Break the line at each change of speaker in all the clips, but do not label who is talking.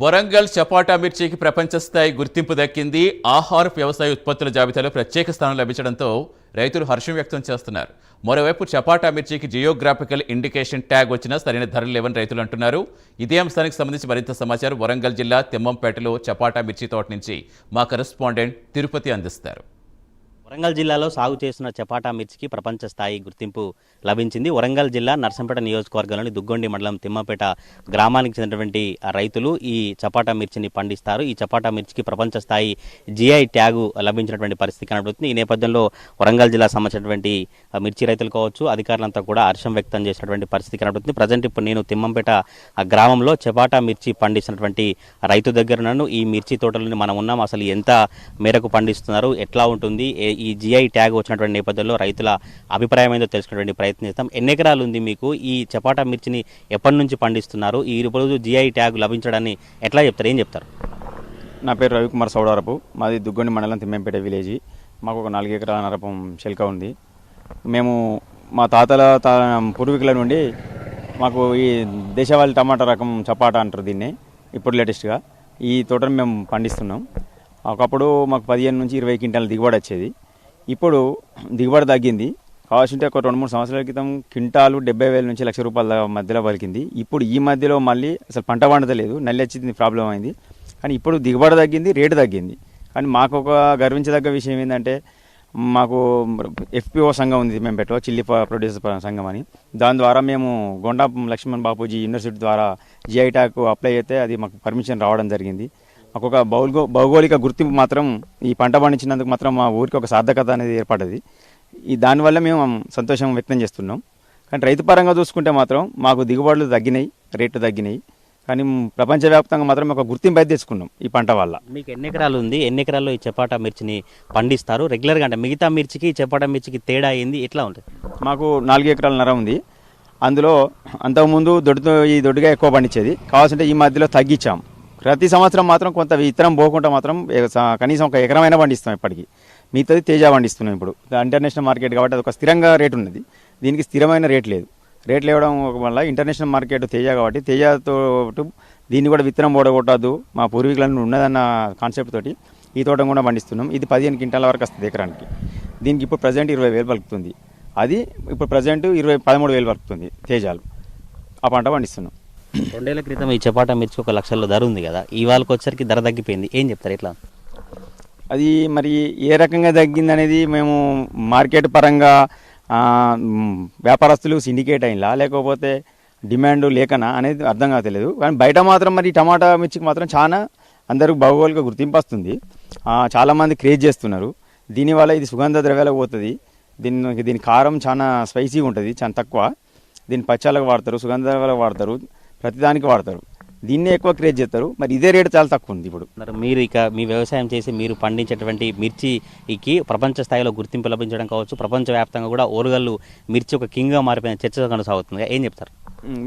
వరంగల్ చపాటా మిర్చికి ప్రపంచ స్థాయి గుర్తింపు దక్కింది. ఆహార వ్యవసాయ ఉత్పత్తుల జాబితాలో ప్రత్యేక స్థానం లభించడంతో రైతులు హర్షం వ్యక్తం చేస్తున్నారు. మరోవైపు చపాటా మిర్చికి జియోగ్రాఫికల్ ఇండికేషన్ ట్యాగ్ వచ్చినా సరైన ధరలు లేవని రైతులు అంటున్నారు. ఇదే అంశానికి సంబంధించి మరింత సమాచారం వరంగల్ జిల్లా తిమ్మంపేటలో చపాటా మిర్చి తోట నుంచి మా కరెస్పాండెంట్ తిరుపతి అందిస్తారు.
వరంగల్ జిల్లాలో సాగు చేస్తున్న చపాటా మిర్చికి ప్రపంచ స్థాయి గుర్తింపు లభించింది. వరంగల్ జిల్లా నర్సంపేట నియోజకవర్గంలోని దుగ్గొండి మండలం తిమ్మపేట గ్రామానికి చెందినటువంటి రైతులు ఈ చపాటా మిర్చిని పండిస్తారు. ఈ చపాటా మిర్చికి ప్రపంచ స్థాయి జిఐ ట్యాగు లభించినటువంటి పరిస్థితి కనబడుతుంది. ఈ నేపథ్యంలో వరంగల్ జిల్లా సంబంధించినటువంటి మిర్చి రైతులు కావచ్చు అధికారులంతా కూడా హర్షం వ్యక్తం చేసినటువంటి పరిస్థితి కనబడుతుంది. ప్రజెంట్ ఇప్పుడు నేను తిమ్మంపేట ఆ గ్రామంలో చపాటా మిర్చి పండిస్తున్నటువంటి రైతు దగ్గర నన్ను ఈ మిర్చి తోటలని మనం ఉన్నాం. అసలు ఎంత మేరకు పండిస్తున్నారు? ఎట్లా ఉంటుంది? ఏ- ఈ జిఐ ట్యాగ్ వచ్చినటువంటి నేపథ్యంలో రైతుల అభిప్రాయం ఏందో తెలుసుకునేటువంటి ప్రయత్నం చేస్తాం ఎన్ని ఎకరాలు ఉంది మీకు? ఈ చపాటా మిర్చిని ఎప్పటి నుంచి పండిస్తున్నారు? ఈ రోజు జిఐ ట్యాగ్ లభించడాన్ని ఎట్లా చెప్తారు? ఏం చెప్తారు?
నా పేరు రవికుమార్ సౌడారపు మాది దుగ్గొండి మండలం తిమ్మంపేట విలేజ్ మాకు ఒక నాలుగు ఎకరాల నరపం శిల్క ఉంది. మేము మా తాతల తా పూర్వీకుల నుండి మాకు ఈ దేశవాళీ టమాటా రకం చపాటా అంటారు దీన్ని ఇప్పుడు లేటెస్ట్గా ఈ తోటను మేము పండిస్తున్నాం. ఒకప్పుడు మాకు పదిహేను నుంచి ఇరవై క్వింటాల దిగుబడి వచ్చేది. ఇప్పుడు దిగుబడి తగ్గింది. కావాల్సింటే ఒక రెండు మూడు సంవత్సరాల క్రితం క్వింటాలు డెబ్బై వేల నుంచి లక్ష రూపాయల మధ్యలో పలికింది. ఇప్పుడు ఈ మధ్యలో మళ్ళీ అసలు పంట పండతలేదు. నల్లెచ్చింది ప్రాబ్లం అయింది. కానీ ఇప్పుడు దిగుబడి తగ్గింది రేటు తగ్గింది. కానీ మాకు ఒక గర్వించదగ్గ విషయం ఏంటంటే మాకు ఎఫ్పిఓ సంఘం ఉంది మేము పెట్టో చిల్లి ప్రొడ్యూసర్ సంఘం అని. దాని ద్వారా మేము గొండా లక్ష్మణ్ బాపూజీ యూనివర్సిటీ ద్వారా జిఐటాకు అప్లై అయితే అది మాకు పర్మిషన్ రావడం జరిగింది. ఒక భౌగో భౌగోళిక గుర్తింపు మాత్రం ఈ పంట పండించినందుకు మాత్రం మా ఊరికి ఒక సార్థకత అనేది ఏర్పడ్డది. ఈ దానివల్ల మేము సంతోషం వ్యక్తం చేస్తున్నాం. కానీ రైతు పరంగా చూసుకుంటే మాత్రం మాకు దిగుబడులు తగ్గినాయి రేట్లు తగ్గినాయి. కానీ ప్రపంచవ్యాప్తంగా మాత్రం ఒక గుర్తింపు అయితే తెచ్చుకున్నాం ఈ పంట వల్ల.
మీకు ఎన్ని ఎకరాలు ఉంది? ఎన్ని ఎకరాల్లో ఈ చపాటా మిర్చిని పండిస్తారు? రెగ్యులర్గా అంటే మిగతా మిర్చికి చపాటా మిర్చికి తేడా ఏంది? ఎట్లా ఉంటుంది?
మాకు నాలుగు ఎకరాల నర ఉంది. అందులో అంతకుముందు దొడ్డుతో ఈ దొడ్డుగా ఎక్కువ పండించేది. కావాల్సింటే ఈ మధ్యలో తగ్గించాం. ప్రతి సంవత్సరం మాత్రం కొంత విత్తనం పోకుండా మాత్రం కనీసం ఒక ఎకరమైనా పండిస్తాం ఇప్పటికి. మిగతాది తేజ పండిస్తున్నాం ఇప్పుడు. ఇంటర్నేషనల్ మార్కెట్ కాబట్టి అది ఒక స్థిరంగా రేటు ఉన్నది. దీనికి స్థిరమైన రేట్ లేదు. రేట్లు ఇవ్వడం వల్ల ఇంటర్నేషనల్ మార్కెట్ తేజ కాబట్టి తేజతో దీన్ని కూడా విత్తనం ఓడగొట్టద్దు మా పూర్వీకులను ఉన్నదన్న కాన్సెప్ట్ తోటి ఈ తోట కూడా పండిస్తున్నాం. ఇది పదిహేను క్వింటాల వరకు వస్తుంది ఎకరానికి. దీనికి ఇప్పుడు ప్రజెంట్ ఇరవై వేలు పలుకుతుంది. అది ఇప్పుడు ప్రజెంట్ ఇరవై పదమూడు వేలు పలుకుతుంది తేజాలు. ఆ పంట పండిస్తున్నాం.
రెండేళ్ళ క్రితం ఈ చపాటా మిర్చి ఒక లక్షల్లో ధర ఉంది కదా ఇవాళకి వచ్చరికి ధర తగ్గిపోయింది. ఏం చెప్తారు ఎట్లా
అది మరి ఏ రకంగా తగ్గింది అనేది మేము మార్కెట్ పరంగా వ్యాపారస్తులు సిండికేట్ అయినలా లేకపోతే డిమాండ్ లేకనా అనేది అర్థం కావట్లేదు. కానీ బయట మాత్రం మరి టమాటా మిర్చికి మాత్రం చాలా అందరూ భౌగోళిక గుర్తింపు వస్తుంది. చాలామంది క్రేజ్ చేస్తున్నారు. దీనివల్ల ఇది సుగంధ ద్రవ్యాలకు పోతుంది. దీని దీని కారం చాలా స్పైసీగా ఉంటుంది చాలా తక్కువ. దీన్ని పచ్చాలకు వాడతారు సుగంధ ద్రవ్యాలకు వాడతారు. ప్రతిదానికి వాడతారు. దీన్నే ఎక్కువ క్రేజ్ చేస్తారు. మరి ఇదే రేటు చాలా తక్కువ ఉంది ఇప్పుడు.
మరి మీరు ఇక మీ వ్యవసాయం చేసి మీరు పండించేటువంటి మిర్చికి ప్రపంచ స్థాయిలో గుర్తింపు లభించడం కావచ్చు. ప్రపంచవ్యాప్తంగా కూడా ఓరుగల్లు మిర్చి ఒక కింగ్గా మారిపోయిన చర్చ కొనసాగుతుంది ఏం చెప్తారు?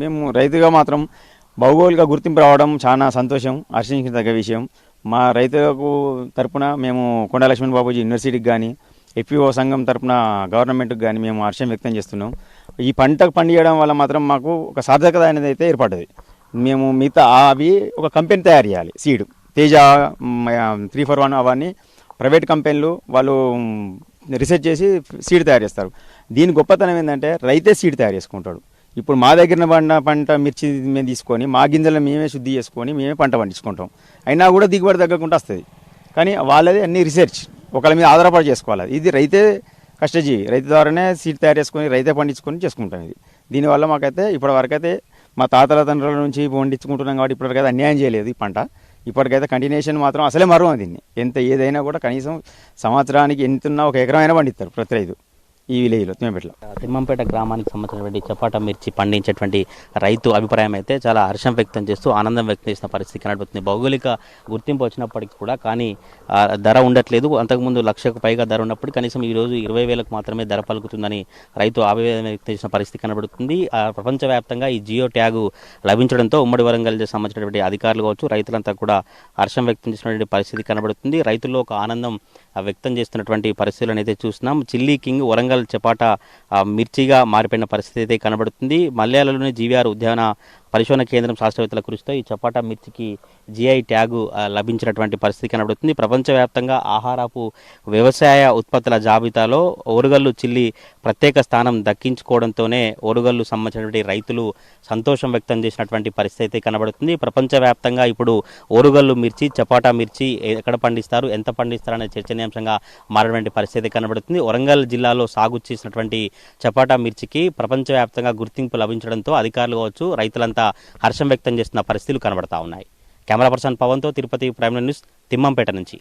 మేము. రైతుగా మాత్రం భౌగోళిక గుర్తింపు రావడం చాలా సంతోషం హర్షించదగ్గ విషయం. మా రైతులకు తరపున మేము కొండ లక్ష్మణ్ బాబుజీ యూనివర్సిటీకి కానీ ఎఫ్పిఓ సంఘం తరపున గవర్నమెంట్కి కానీ మేము హర్షం వ్యక్తం చేస్తున్నాం. ఈ పంట పండియడం వల్ల మాత్రం మాకు ఒక సార్థకత అనేది అయితే ఏర్పడ్డది. మేము మిగతా అవి ఒక కంపెనీ తయారు చేయాలి seed. Teja three four one అవన్నీ ప్రైవేట్ కంపెనీలు వాళ్ళు రీసెర్చ్ చేసి సీడ్ తయారు చేస్తారు. దీని గొప్పతనం ఏంటంటే రైతే సీడ్ తయారు చేసుకుంటాడు. ఇప్పుడు మా దగ్గర పంట పంట మిర్చి మేము తీసుకొని మా గింజలు మేమే శుద్ధి చేసుకొని మేమే పంట పండించుకుంటాం. అయినా కూడా దిగుబడి తగ్గకుండా వస్తుంది. కానీ వాళ్ళది అన్ని రీసెర్చ్. ఒకళ్ళ మీద ఆధారపడి చేసుకోవాలి. ఇది రైతే కష్టజీవి. రైతు ద్వారానే సీడ్ తయారు చేసుకొని రైతే పండించుకొని చేసుకుంటాం ఇది. దీనివల్ల మాకైతే ఇప్పటి వరకైతే మా తాతల తండ్రుల నుంచి పండించుకుంటున్నాం కాబట్టి ఇప్పటికైతే అన్యాయం చేయలేదు ఈ పంట. ఇప్పటికైతే కంటిన్యూషన్ మాత్రం అసలే మరువం దీన్ని. ఎంత ఏదైనా కూడా కనీసం సంవత్సరానికి ఎంతున్నా ఒక ఎకరమైనా పండిస్తారు ప్రతి రైతు. ఈ విలేజ్లో తిమ్మపెట్లో
తిమ్మంపేట గ్రామానికి సంబంధించినటువంటి చపాటా మిర్చి పండించేటువంటి రైతు అభిప్రాయం అయితే చాలా హర్షం వ్యక్తం చేస్తూ ఆనందం వ్యక్తం చేసిన పరిస్థితి కనబడుతుంది. భౌగోళిక గుర్తింపు వచ్చినప్పటికీ కూడా కానీ ధర ఉండట్లేదు. అంతకుముందు లక్షకు పైగా ధర ఉన్నప్పుడు కనీసం ఈ రోజు ఇరవై వేలకు మాత్రమే ధర పలుకుతుందని రైతు ఆవేదన వ్యక్తం చేసిన పరిస్థితి కనబడుతుంది. ఆ, ప్రపంచవ్యాప్తంగా ఈ జియో ట్యాగు లభించడంతో ఉమ్మడి వరంగల్ సంబంధించినటువంటి అధికారులు కావచ్చు రైతులంతా కూడా హర్షం వ్యక్తం చేసినటువంటి పరిస్థితి కనబడుతుంది. రైతుల్లో ఒక ఆనందం వ్యక్తం చేస్తున్నటువంటి పరిస్థితులను అయితే చూస్తున్నాం. చిల్లీ కింగ్ వరంగల్ చపాట చెపాట మిర్చిగా మారిపోయిన పరిస్థితి అయితే కనబడుతుంది. మలయాళంలోని జీవీఆర్ ఉద్యాన పరిశోధన కేంద్రం శాస్త్రవేత్తల కృషితో ఈ చపాటా మిర్చికి జిఐ ట్యాగు లభించినటువంటి పరిస్థితి కనబడుతుంది. ప్రపంచవ్యాప్తంగా ఆహారపు వ్యవసాయ ఉత్పత్తుల జాబితాలో ఓరుగల్లు చిల్లి ప్రత్యేక స్థానం దక్కించుకోవడంతోనే ఓరుగల్లు సంబంధించినటువంటి రైతులు సంతోషం వ్యక్తం చేసినటువంటి పరిస్థితి అయితే కనబడుతుంది. ప్రపంచవ్యాప్తంగా ఇప్పుడు ఓరుగల్లు మిర్చి చపాటా మిర్చి ఎక్కడ పండిస్తారు ఎంత పండిస్తారు అనే చర్చనీయాంశంగా మారినటువంటి పరిస్థితి కనబడుతుంది. వరంగల్ జిల్లాలో సాగు చేసినటువంటి చపాటా మిర్చికి ప్రపంచవ్యాప్తంగా గుర్తింపు లభించడంతో అధికారులు కావచ్చు రైతులంతా హర్షం వ్యక్తం చేస్తున్న పరిస్థితులు కనబడతా ఉన్నాయి. కెమెరా పర్సన్ పవన్తో తిరుపతి ప్రైమ్ న్యూస్ తిమ్మంపేట నుంచి.